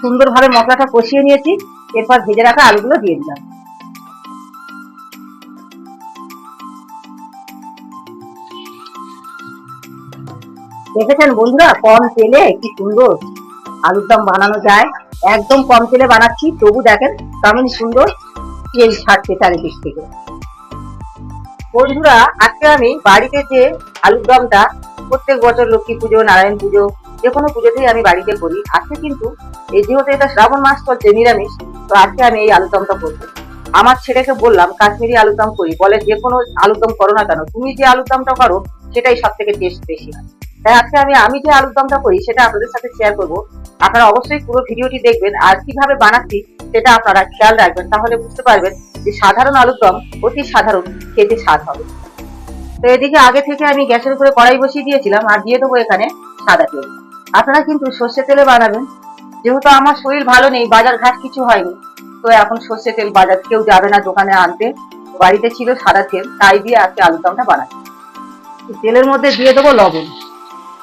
সুন্দরভাবে মশলাটা কষিয়ে নিয়েছি, এরপর ভেজে রাখা আলুগুলো দিয়ে দিলাম। দেখেছেন বন্ধুরা, কম তেলে কি সুন্দর আলুর দম বানানো যায়। একদম কম তেলে বানাচ্ছি, তবু দেখেন কেমন সুন্দর তেল ছাড়ছে চারিদিক থেকে। বন্ধুরা, আজকে আমি বাড়িতে যে আলুর দমটা প্রত্যেক বছর লক্ষ্মী পুজো, নারায়ণ পুজো যে কোনো পুজোতেই আমি বাড়িতে করি। আজকে কিন্তু এই যেহেতু এটা শ্রাবণ মাস চলছে নিরামিষ, তো আজকে আমি এই আলুর দমটা করব। আমার ছেলেকে বললাম, কাশ্মীরি আলুর দম করি, বলে যে কোনো আলুর দম করো না কেন, তুমি যে আলুর দমটা করো, সেটাই সব থেকে টেস্ট বেশি হয়। তাই আজকে আমি আমি যে আলুর দমটা করি, সেটা আপনাদের সাথে শেয়ার করব। আপনারা অবশ্যই পুরো ভিডিওটি দেখবেন, আর কীভাবে বানাচ্ছি, সেটা আপনারা খেয়াল রাখবেন, তাহলে বুঝতে পারবেন যে সাধারণ আলুর দম অতি সাধারণ খেতে স্বাদ হবে। তো এদিকে আগে থেকে আমি গ্যাসের উপরে কড়াই বসিয়ে দিয়েছিলাম, আর দিয়ে দেবো এখানে সাদা তেল। আপনারা কিন্তু সর্ষে তেলে বানাবেন। যেহেতু আমার শরীর ভালো নেই বাজার ঘাট কিছু হয়নি। তো এখন সর্ষে তেল বাজার, কেউ যাবে না দোকানে আনতে। বাড়িতে ছিল সাদা তেল, তাই দিয়ে আজকে আলুর দমটা বানাচ্ছি। তেলের মধ্যে দিয়ে দেবো লবণ।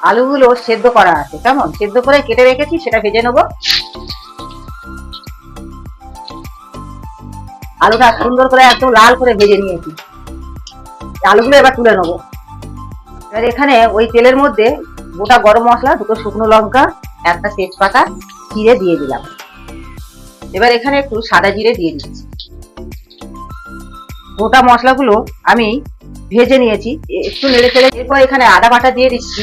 আলুগুলো সেদ্ধ করা আছে, কেমন? সেদ্ধ করে কেটে রেখেছি, সেটা ভেজে নেব। আলুটা সুন্দর করে একদম লাল করে ভেজে নিয়েছি। আলুগুলো এবার তুলে নেব। এবার এখানে ওই তেলের মধ্যে গোটা গরম মশলা, দুটো শুকনো লঙ্কা, একটা তেজপাতা, জিরে দিয়ে দিলাম। এবার এখানে একটু সাদা জিরে দিয়ে দিচ্ছি। গোটা মশলাগুলো আমি ভেজে নিয়েছি একটু নেড়ে চেড়ে এরপর এখানে আদা বাটা দিয়ে দিচ্ছি।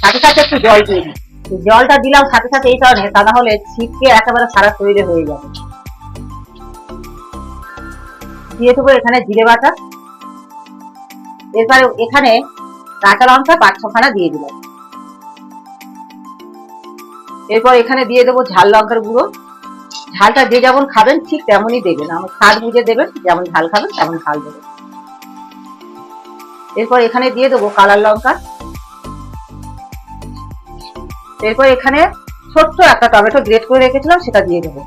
সাথে সাথে একটু জল দিয়ে দিচ্ছি। জলটা দিলাম সাথে সাথে এই কারণে, তা না হলে ছিটকে একেবারে সারা শরীরে হয়ে যাবে। দিয়ে দেবো এখানে জিরে বাটা। এরপরে এখানে কাঁচা লঙ্কা পাঁচ ছখানা দিয়ে দিলাম। এরপর এখানে দিয়ে দেবো ঝাল লঙ্কার গুঁড়ো। ঝালটা যে যেমন খাবেন, ঠিক তেমনই দেবেন। আমার স্বাদ বুঝে দেবেন, যেমন ঝাল খাবেন, তেমন ঝাল দেবেন। এরপর এখানে দিয়ে দেবো কালার লঙ্কা। এরপর এখানে ছোট্ট একটা টমেটো গ্রেট করে রেখেছিলাম, সেটা দিয়ে দেবো।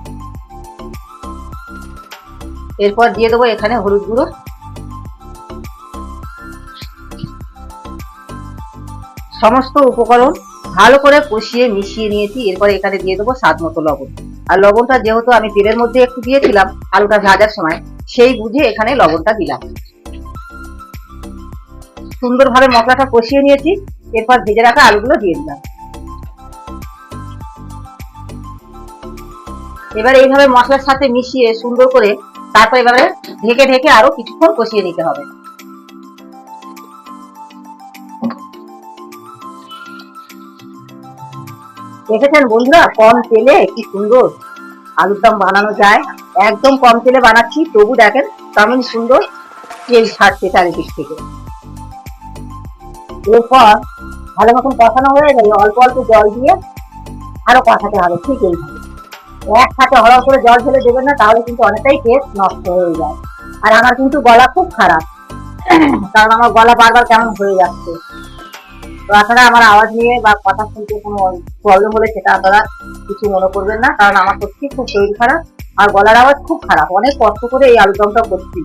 এরপর দিয়ে দেবো এখানে হলুদ গুঁড়ো। সমস্ত উপকরণ ভালো করে কষিয়ে মিশিয়ে নিয়েছি, এরপর এখানে দিয়ে দেবো স্বাদ মতো লবণ। আর লবণটা যেহেতু আমি তেলের মধ্যে একটু দিয়েছিলাম আলুটা ভাজার সময়, সেই বুঝে এখানে লবণটা দিলাম। সুন্দরভাবে মশলাটা কষিয়ে নিয়েছি, এরপর ভেজে রাখা আলুগুলো দিয়ে দিলাম। এবার এইভাবে মশলার সাথে মিশিয়ে সুন্দর করে তারপর এবারে ঢেকে ঢেকে আরও কিছুক্ষণ কষিয়ে নিতে হবে। দেখেছেন বন্ধুরা, কম তেলে কি সুন্দর আলুর দম বানানো যায়। একদম কম তেলে বানাচ্ছি, তবু দেখেন কেমন সুন্দর তেল ছাড়ছে চারিদিক থেকে। এরপর ভালো মতন কষানো হয়ে গেলে অল্প অল্প জল দিয়ে আরও কষাতে হবে, ঠিক এইভাবে একসাথে হড় করে জল ঢেলে দেবেন না, তাহলে কিন্তু অনেকটাই টেস্ট নষ্ট হয়ে যায়। আর আমার কিন্তু গলা খুব খারাপ, কারণ আমার গলা বারবার কেমন হয়ে যাচ্ছে। তো আপনারা আমার আওয়াজ নিয়ে বা কথা শুনতে কোনো প্রবলেম হলে সেটা আপনারা কিছু মনে করবেন না, কারণ আমার সত্যি খুব শরীর খারাপ আর গলার আওয়াজ খুব খারাপ। অনেক কষ্ট করে এই আলুদমটা করছি।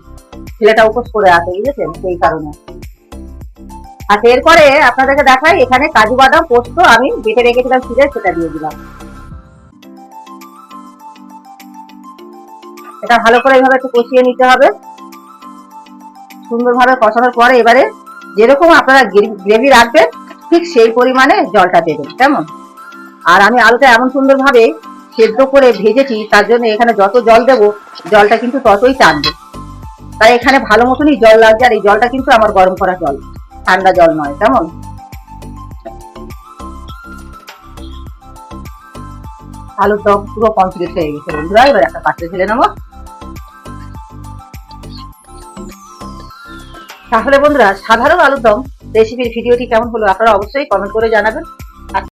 ছেলেটা উপোস করে আছে, বুঝেছেন? সেই কারণে। আর এরপরে আপনাদেরকে দেখাই, এখানে কাজু বাদাম পোস্ত আমি বেটে রেখেছিলাম ফ্রিজে, সেটা দিয়ে দিলাম। এটা ভালো করে এইভাবে একটু কষিয়ে নিতে হবে। সুন্দরভাবে কষানোর পরে এবারে যেরকম আপনারা গ্রেভি রাখবেন ঠিক সেই পরিমাণে জলটা দেবেন কেমন? আর আমি আলুটা এমন সুন্দরভাবে সেদ্ধ করে ভেজেছি, তার জন্য এখানে যত জল দেবো, জলটা কিন্তু ততই টানবে। তাই এখানে ভালো মতনই জল লাগছে, আর এই জলটা কিন্তু আমার গরম করা জল, ঠান্ডা জল নয়, কেমন? আলুর দম পুরো কমপ্লিট হয়ে গেছে বন্ধুরা, এবার একটা পাত্রে ঢেলে নেব। তাহলে বন্ধুরা, সাধারণ আলুর দম রেসিপির ভিডিওটি কেমন হলো আপনারা অবশ্যই কমেন্ট করে জানাবেন।